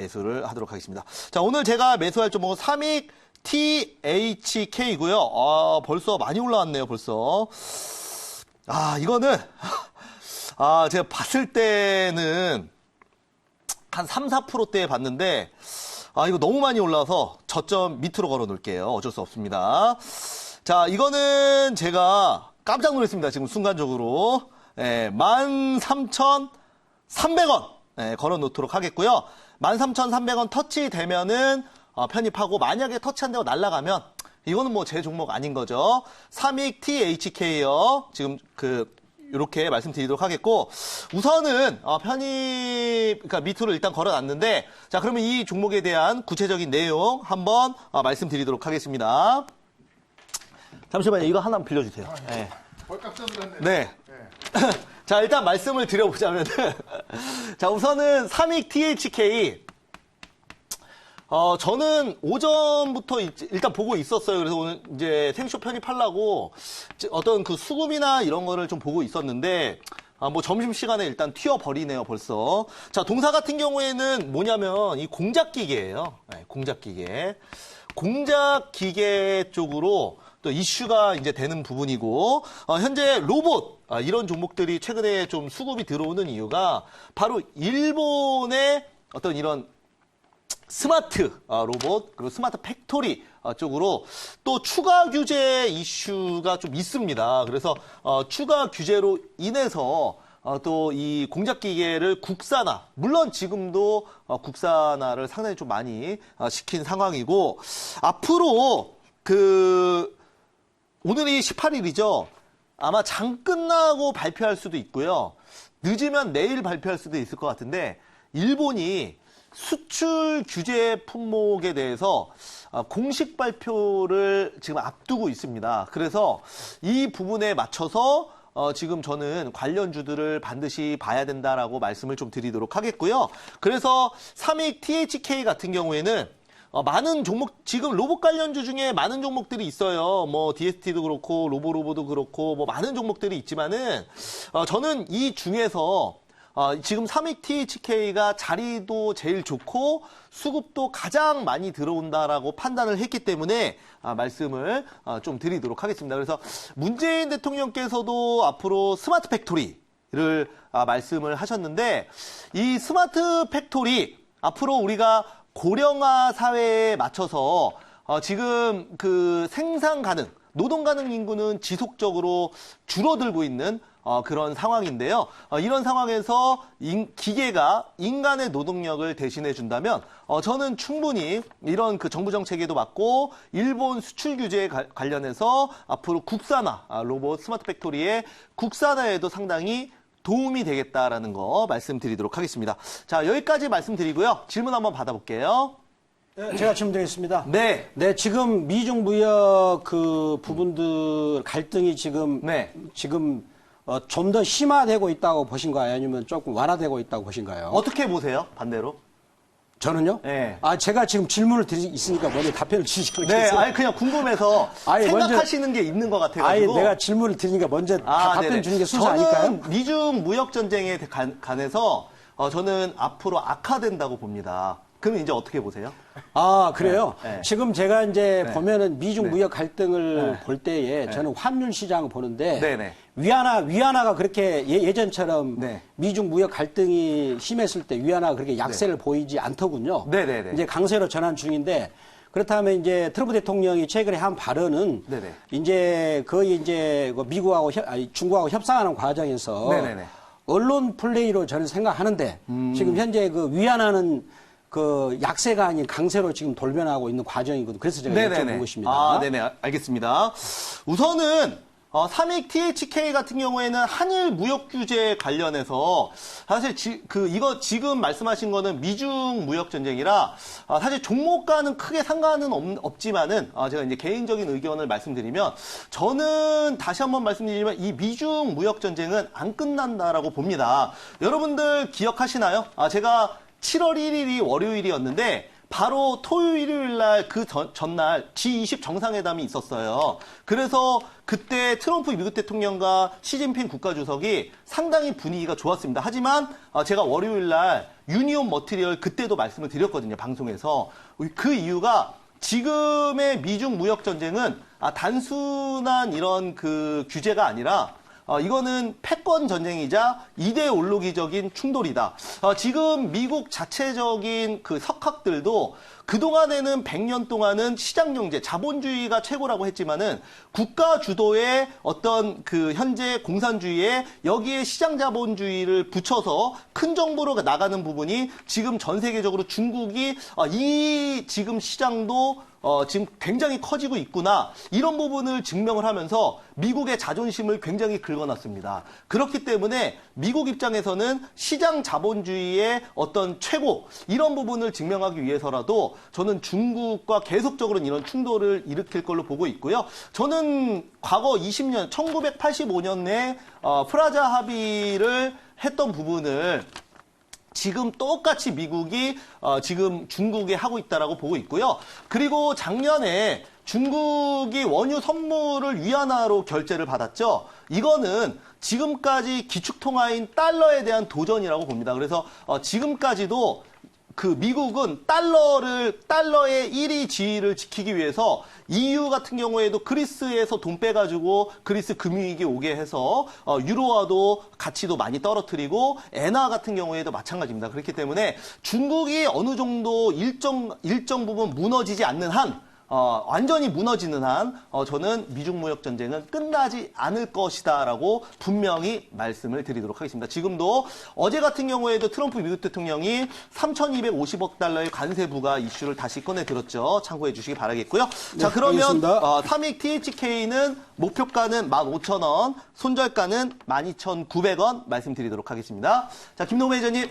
매수를 하도록 하겠습니다. 자, 오늘 제가 매수할 종목은 삼익 THK고요. 아, 벌써 많이 올라왔네요, 벌써. 아, 이거는 아, 제가 봤을 때는 한 3, 4%대 봤는데 아, 이거 너무 많이 올라서 저점 밑으로 걸어 놓을게요. 어쩔 수 없습니다. 자, 이거는 제가 깜짝 놀랐습니다. 지금 순간적으로. 예, 13,300원 예, 걸어 놓도록 하겠고요. 13,300원 터치 되면은 어, 편입하고 만약에 터치 안 되고 날아가면 이거는 뭐 제 종목 아닌 거죠. 삼익 THK요. 지금 그 이렇게 말씀드리도록 하겠고 우선은 어, 편입 그러니까 밑으로 일단 걸어놨는데 자 그러면 이 종목에 대한 구체적인 내용 한번 어, 말씀드리도록 하겠습니다. 잠시만요. 이거 하나 빌려주세요. 네. 써들었네. 네. 자, 일단 말씀을 드려보자면, 자, 우선은 삼익 THK, 어, 저는 오전부터 이- 일단 보고 있었어요. 그래서 오늘 이제 생쇼 편입하려고 어떤 그 수급이나 이런 거를 좀 보고 있었는데, 아, 뭐 점심시간에 일단 튀어버리네요, 벌써. 자, 동사 같은 경우에는 뭐냐면 이 공작기계예요. 네, 공작기계. 공작기계 쪽으로 또 이슈가 이제 되는 부분이고, 어, 현재 로봇, 아, 이런 종목들이 최근에 좀 수급이 들어오는 이유가 바로 일본의 어떤 이런 스마트 아, 로봇 그리고 스마트 팩토리 아, 쪽으로 또 추가 규제 이슈가 좀 있습니다. 그래서 어, 추가 규제로 인해서 또 이 공작 기계를 국산화 물론 지금도 어, 국산화를 상당히 좀 많이 어, 시킨 상황이고 앞으로 그 오늘이 18일이죠. 아마 장 끝나고 발표할 수도 있고요. 늦으면 내일 발표할 수도 있을 것 같은데 일본이 수출 규제 품목에 대해서 아, 공식 발표를 지금 앞두고 있습니다. 그래서 이 부분에 맞춰서 어, 지금 저는 관련주들을 반드시 봐야 된다라고 말씀을 좀 드리도록 하겠고요. 그래서 삼익 THK 같은 경우에는 어, 많은 종목, 지금 로봇 관련주 중에 많은 종목들이 있어요. 뭐, DST도 그렇고, 로보로보도 그렇고, 뭐, 많은 종목들이 있지만은, 어, 저는 이 중에서, 어, 지금 삼익 THK가 자리도 제일 좋고, 수급도 가장 많이 들어온다라고 판단을 했기 때문에, 아, 말씀을 어, 좀 드리도록 하겠습니다. 그래서 문재인 대통령께서도 앞으로 스마트 팩토리를 아, 말씀을 하셨는데, 이 스마트 팩토리, 앞으로 우리가 고령화 사회에 맞춰서 어, 지금 그 생산 가능, 노동 가능 인구는 지속적으로 줄어들고 있는 어, 그런 상황인데요. 어, 이런 상황에서 인- 기계가 인간의 노동력을 대신해 준다면 어, 저는 충분히 이런 그 정부 정책에도 맞고 일본 수출 규제에 가- 관련해서 앞으로 국산화 아, 로봇 스마트 팩토리의 국산화에도 상당히 도움이 되겠다라는 거 말씀드리도록 하겠습니다. 자, 여기까지 말씀드리고요. 질문 한번 받아볼게요. 네, 제가 질문드리겠습니다. 네. 네, 지금 미중 무역 그 부분들 갈등이 지금 네. 지금 어, 좀 더 심화되고 있다고 보신가요? 아니면 조금 완화되고 있다고 보신가요? 어떻게 보세요? 반대로? 저는요? 네. 아, 제가 지금 질문을 드리 있으니까 먼저 답변을 주시겠어요? 네, 아니 그냥 궁금해서 아니, 생각하시는 게 있는 것 아예 같아가지고. 내가 질문을 드리니까 먼저 다 아, 답변 네네. 주는 게 순서 아닐까요? 미중 무역 전쟁에 관- 관해서 어, 저는 앞으로 악화된다고 봅니다. 그러면 이제 어떻게 보세요? 아, 그래요? 네, 네. 지금 제가 이제 네. 보면은 미중 네. 무역 갈등을 네. 볼 때에 저는 환율 시장을 보는데 네, 네. 위안화, 위안화가 그렇게 예, 전처럼 네. 미중 무역 갈등이 심했을 때 위안화가 그렇게 약세를 보이지 않더군요. 네, 네, 네. 이제 강세로 전환 중인데 그렇다면 이제 트럼프 대통령이 최근에 한 발언은 네, 네. 이제 거의 이제 그 미국하고 협, 아니, 중국하고 협상하는 과정에서 네, 네, 네. 언론 플레이로 저는 생각하는데 음. 지금 현재 그 위안화는 그 약세가 아닌 강세로 지금 돌변하고 있는 과정이거든요. 그래서 제가 여쭤본 것입니다. 아, 네네. 알- 알겠습니다. 우선은, 어, 삼익 THK 같은 경우에는 한일 무역 규제 관련해서 사실 지, 그, 이거 지금 말씀하신 거는 미중 무역 전쟁이라 아, 사실 종목과는 크게 상관은 없, 지만은 제가 이제 개인적인 의견을 말씀드리면 저는 다시 한번 말씀드리지만 이 미중 무역 전쟁은 안 끝난다라고 봅니다. 여러분들 기억하시나요? 아, 제가 7월 1일이 월요일이었는데 바로 토요일 날 그 전날 G20 정상회담이 있었어요. 그래서 그때 트럼프 미국 대통령과 시진핑 국가주석이 상당히 분위기가 좋았습니다. 하지만 어, 제가 월요일 날 유니온 머티리얼 그때도 말씀을 드렸거든요. 방송에서. 그 이유가 지금의 미중 무역 전쟁은 아, 단순한 이런 그 규제가 아니라 어, 이거는 패권 전쟁이자 이데올로기적인 충돌이다. 어, 지금 미국 자체적인 그 석학들도 그동안에는 100년 동안은 시장 경제, 자본주의가 최고라고 했지만은 국가 주도의 어떤 그 현재 공산주의에 여기에 시장 자본주의를 붙여서 큰 정부로 나가는 부분이 지금 전 세계적으로 중국이 어, 이 지금 시장도 어, 지금 굉장히 커지고 있구나. 이런 부분을 증명을 하면서 미국의 자존심을 굉장히 긁어놨습니다. 그렇기 때문에 미국 입장에서는 시장 자본주의의 어떤 최고, 이런 부분을 증명하기 위해서라도 저는 중국과 계속적으로 이런 충돌을 일으킬 걸로 보고 있고요. 저는 과거 20년, 1985년에 어, 프라자 합의를 했던 부분을 지금 똑같이 미국이 어, 지금 중국에 하고 있다라고 보고 있고요. 그리고 작년에 중국이 원유 선물을 위안화로 결제를 받았죠. 이거는 지금까지 기축통화인 달러에 대한 도전이라고 봅니다. 그래서 어, 지금까지도 그 미국은 달러를 달러의 1위 지위를 지키기 위해서 EU 같은 경우에도 그리스에서 돈 빼가지고 그리스 금융위기 오게 해서 어, 유로화도 가치도 많이 떨어뜨리고 엔화 같은 경우에도 마찬가지입니다. 그렇기 때문에 중국이 어느 정도 일정 일정 부분 무너지지 않는 한 어, 완전히 무너지는 한 어, 저는 미중 무역 전쟁은 끝나지 않을 것이다라고 분명히 말씀을 드리도록 하겠습니다. 지금도 어제 같은 경우에도 트럼프 미국 대통령이 3,250억 달러의 관세 부과 이슈를 다시 꺼내 들었죠. 참고해 주시기 바라겠고요. 자 네, 그러면 알겠습니다. 어, 삼익 THK는 목표가는 15,000원, 손절가는 12,900원 말씀드리도록 하겠습니다. 자 김노무 회장님.